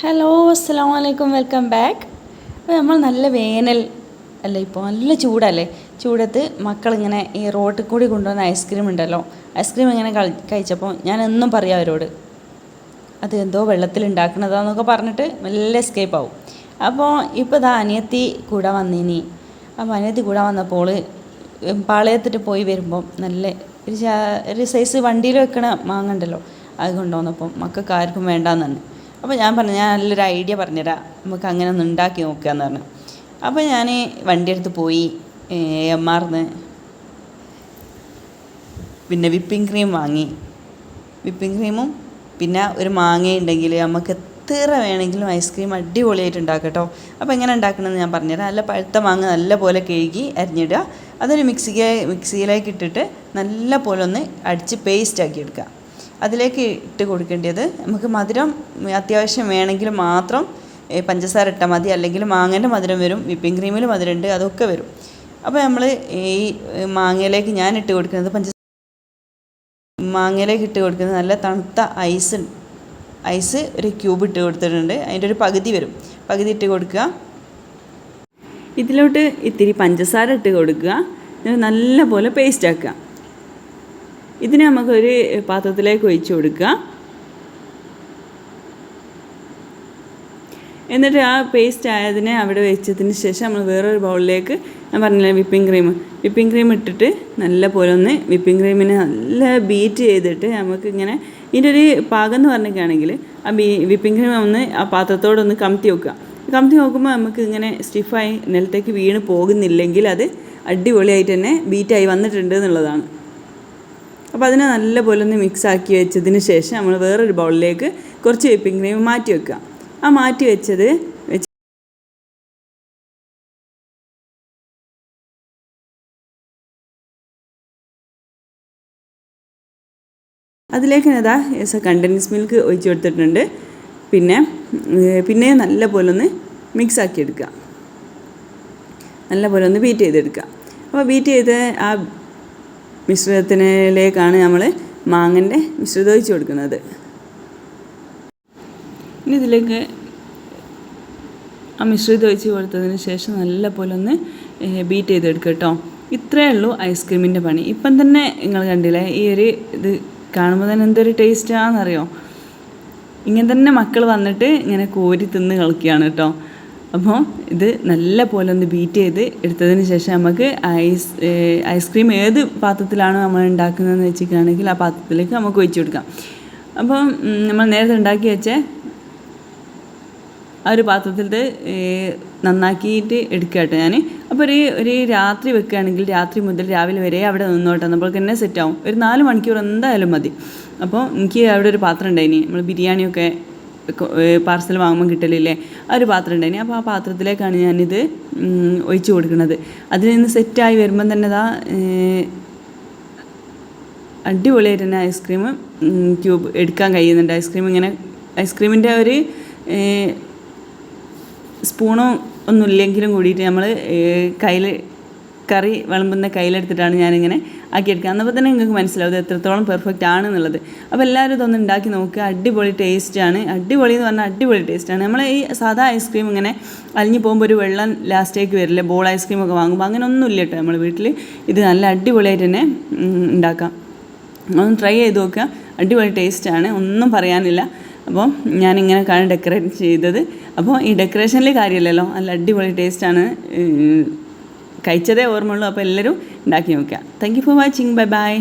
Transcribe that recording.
Hello അസ്സാം വലൈക്കും welcome back അപ്പോൾ നമ്മൾ നല്ല വേനൽ അല്ലേ ഇപ്പോൾ നല്ല ചൂടല്ലേ? ചൂടത്ത് മക്കളിങ്ങനെ ഈ റോട്ടിൽ കൂടി കൊണ്ടുവന്ന ഐസ്ക്രീം ഉണ്ടല്ലോ. ഐസ്ക്രീം ഇങ്ങനെ കഴിച്ചപ്പോൾ ഞാൻ എന്നും പറയാം അവരോട്. അത് എന്തോ വെള്ളത്തിൽ ഉണ്ടാക്കണതാന്നൊക്കെ പറഞ്ഞിട്ട് നല്ല എസ്കേപ്പ് ആവും. അപ്പോൾ ഇപ്പോൾ ഇതാ അനിയത്തി കൂടെ വന്നിനി. അപ്പോൾ അനിയത്തി കൂടെ വന്നപ്പോൾ പാളയത്തിട്ട് പോയി വരുമ്പം നല്ല ഒരു ഒരു സൈസ് വണ്ടിയിൽ വെക്കണ മാങ്ങ ഉണ്ടല്ലോ അത് കൊണ്ടുവന്നപ്പം മക്കൾക്ക് ആർക്കും വേണ്ടാന്ന് അപ്പോൾ ഞാൻ പറഞ്ഞു ഞാൻ നല്ലൊരു ഐഡിയ പറഞ്ഞുതരാം. നമുക്ക് അങ്ങനെ ഒന്ന് ഉണ്ടാക്കി നോക്കാന്ന് പറഞ്ഞു. അപ്പോൾ ഞാൻ വണ്ടി എടുത്ത് പോയി എം ആർന്ന് പിന്നെ വിപ്പിംഗ് ക്രീം വാങ്ങി. വിപ്പിംഗ് ക്രീമും പിന്നെ ഒരു മാങ്ങ ഉണ്ടെങ്കിൽ നമുക്ക് എത്ര വേണമെങ്കിലും ഐസ്ക്രീം അടിപൊളിയായിട്ട് ഉണ്ടാക്കാം കേട്ടോ അപ്പോൾ എങ്ങനെ ഉണ്ടാക്കണമെന്ന് ഞാൻ പറഞ്ഞുതരാം. നല്ല പഴുത്ത മാങ്ങ നല്ല പോലെ കഴുകി അരിഞ്ഞിടുക. അതൊരു മിക്സിക്ക് മിക്സിയിലേക്ക് ഇട്ടിട്ട് നല്ല പോലെ ഒന്ന് അടിച്ച് പേസ്റ്റ് ആക്കി എടുക്കുക. അതിലേക്ക് ഇട്ട് കൊടുക്കേണ്ടത്. നമുക്ക് മധുരം അത്യാവശ്യം വേണമെങ്കിൽ മാത്രം പഞ്ചസാര ഇട്ടാൽ മതി. അല്ലെങ്കിൽ മാങ്ങേന്റെ മധുരം വരും വിപ്പിംഗ് ക്രീമിൽ മധുരമുണ്ട് അതൊക്കെ വരും. അപ്പോൾ നമ്മൾ ഈ മാങ്ങയിലേക്ക് ഞാൻ ഇട്ട് കൊടുക്കുന്നത് പഞ്ച മാങ്ങയിലേക്ക് ഇട്ട് കൊടുക്കുന്നത് നല്ല തണുത്ത ഐസ് ഐസ് ഒരു ക്യൂബ് ഇട്ട് കൊടുത്തിട്ടുണ്ട്. അതിന്റെ ഒരു പകുതി വരും. പകുതി ഇട്ട് കൊടുക്കുക. ഇതിലോട്ട് ഇത്തിരി പഞ്ചസാര ഇട്ട് കൊടുക്കുക. നല്ല പോലെ പേസ്റ്റ് ആക്കുക. ഇതിനെ നമുക്കൊരു പാത്രത്തിലേക്ക് ഒഴിച്ചു കൊടുക്കുക. എന്നിട്ട് ആ പേസ്റ്റ് ആയതിനെ അവിടെ വെച്ചതിന് ശേഷം നമ്മൾ വേറൊരു ബൗളിലേക്ക് ഞാൻ പറഞ്ഞില്ല വിപ്പിംഗ് ക്രീം വിപ്പിംഗ് ക്രീം ഇട്ടിട്ട് നല്ല പോലെ ഒന്ന് വിപ്പിംഗ് ക്രീമിനെ നല്ല ബീറ്റ് ചെയ്തിട്ട് നമുക്ക് ഇങ്ങനെ ഇതിന്റെ ഒരു പാകം എന്ന് പറഞ്ഞിട്ടാണെങ്കിൽ ആ ബീ വിപ്പിംഗ് ക്രീം ഒന്ന് ആ പാത്രത്തോടൊന്ന് കമത്തി വെക്കുക. കമത്തി നോക്കുമ്പോൾ നമുക്ക് ഇങ്ങനെ സ്റ്റിഫായി നിലത്തേക്ക് വീണ് പോകുന്നില്ലെങ്കിൽ അത് അടിപൊളിയായിട്ട് തന്നെ ബീറ്റായി വന്നിട്ടുണ്ട് എന്നുള്ളതാണ്. അപ്പോൾ അതിനെ നല്ലപോലെ ഒന്ന് മിക്സ് ആക്കി വെച്ചതിന് ശേഷം നമ്മൾ വേറൊരു ബൗളിലേക്ക് കുറച്ച് വിപ്പിംഗ് ക്രീം മാറ്റി വെക്കുക. ആ മാറ്റി വെച്ചത് വെച്ച് അതിലേക്ക് ഇതാ കണ്ടൻസ് മിൽക്ക് ഒഴിച്ച് കൊടുത്തിട്ടുണ്ട്. പിന്നെ പിന്നെ നല്ല പോലെ ഒന്ന് മിക്സ് ആക്കി എടുക്കുക. നല്ലപോലെ ഒന്ന് ബീറ്റ് ചെയ്തെടുക്കുക. അപ്പോൾ ബീറ്റ് ചെയ്ത് ആ മിശ്രിതത്തിലേക്കാണ് നമ്മൾ മാങ്ങന്റെ മിശ്രിതം ഒഴിച്ച് കൊടുക്കുന്നത്. ഇനി ഇതിലേക്ക് ആ മിശ്രിതം ഒഴിച്ച് കൊടുത്തതിന് ശേഷം നല്ല പോലെ ഒന്ന് ബീറ്റ് ചെയ്തെടുക്കുക കേട്ടോ ഇത്രയേ ഉള്ളൂ ഐസ്ക്രീമിന്റെ പണി. ഇപ്പം തന്നെ നിങ്ങൾ കണ്ടില്ലേ ഈ ഒരു ഇത് കാണുമ്പോൾ തന്നെ എന്തൊരു ടേസ്റ്റാണെന്നറിയോ ഇങ്ങനെ തന്നെ മക്കൾ വന്നിട്ട് ഇങ്ങനെ കോരി തിന്ന് കളിക്കുകയാണ് കേട്ടോ അപ്പോൾ ഇത് നല്ല പോലെ ഒന്ന് ബീറ്റ് ചെയ്ത് എടുത്തതിന് ശേഷം നമുക്ക് ഐസ് ഐസ്ക്രീം ഏത് പാത്രത്തിലാണ് നമ്മൾ ഉണ്ടാക്കുന്നതെന്ന് വെച്ചിട്ടാണെങ്കിൽ ആ പാത്രത്തിലേക്ക് നമുക്ക് ഒഴിച്ചു കൊടുക്കാം. അപ്പോൾ നമ്മൾ നേരത്തെ ഉണ്ടാക്കി വെച്ച ആ ഒരു പാത്രത്തിൽ നന്നാക്കിയിട്ട് എടുക്കുക കേട്ടോ ഞാൻ അപ്പോൾ ഒരു ഒരു രാത്രി വെക്കുകയാണെങ്കിൽ രാത്രി മുതൽ രാവിലെ വരെ അവിടെ നിന്നോട്ടെ. നമ്മൾക്ക് തന്നെ സെറ്റ് ആവും. ഒരു നാല് മണിക്കൂർ എന്തായാലും മതി. അപ്പോൾ എനിക്ക് അവിടെ ഒരു പാത്രം ഉണ്ടായിനി. നമ്മൾ ബിരിയാണിയൊക്കെ പാർസൽ വാങ്ങുമ്പോൾ കിട്ടലില്ലേ? ആ ഒരു പാത്രം ഉണ്ടായിന്. അപ്പോൾ ആ പാത്രത്തിലേക്കാണ് ഞാനിത് ഒഴിച്ചു കൊടുക്കുന്നത്. അതിൽ നിന്ന് സെറ്റായി വരുമ്പം തന്നെ ഇതാ അടിപൊളി അടിപൊളിയായിട്ട് തന്നെ ഐസ്ക്രീം ക്യൂബ് എടുക്കാൻ കഴിയുന്നുണ്ട്. ഐസ്ക്രീം ഇങ്ങനെ ഐസ്ക്രീമിന്റെ ഒരു സ്പൂണോ ഒന്നുമില്ലെങ്കിലും കൂടിയിട്ട് നമ്മൾ കയ്യിൽ കറി വിളമ്പുന്ന കയ്യിലെടുത്തിട്ടാണ് ഞാനിങ്ങനെ ആക്കിയെടുക്കുക. എന്നപ്പോൾ തന്നെ നിങ്ങൾക്ക് മനസ്സിലാവും ഇത് എത്രത്തോളം പെർഫെക്റ്റ് ആണെന്നുള്ളത്. അപ്പോൾ എല്ലാവരും ഇതൊന്ന് ഉണ്ടാക്കി നോക്കുക. അടിപൊളി ടേസ്റ്റാണ് അടിപൊളി എന്ന് പറഞ്ഞാൽ അടിപൊളി ടേസ്റ്റാണ് നമ്മൾ ഈ സാധാ ഐസ്ക്രീം ഇങ്ങനെ അലിഞ്ഞു പോകുമ്പോൾ ഒരു വെള്ളം ലാസ്റ്റേക്ക് വരില്ലേ ബോൾ ഐസ്ക്രീം ഒക്കെ വാങ്ങുമ്പോൾ അങ്ങനെ ഒന്നും ഇല്ല കേട്ടോ നമ്മൾ വീട്ടിൽ ഇത് നല്ല അടിപൊളിയായിട്ട് തന്നെ ഉണ്ടാക്കാം. ഒന്ന് ട്രൈ ചെയ്ത് നോക്കുക. അടിപൊളി ടേസ്റ്റാണ് ഒന്നും പറയാനില്ല. അപ്പോൾ ഞാനിങ്ങനെ കാണാൻ ഡെക്കറേറ്റ് ചെയ്തത്. അപ്പോൾ ഈ ഡെക്കറേഷനിൽ കാര്യമില്ലല്ലോ നല്ല അടിപൊളി ടേസ്റ്റാണ് കഴിച്ചതേ ഓർമ്മയുള്ളൂ. അപ്പോൾ എല്ലാവരും ഉണ്ടാക്കി നോക്കുക. Thank you for watching bye bye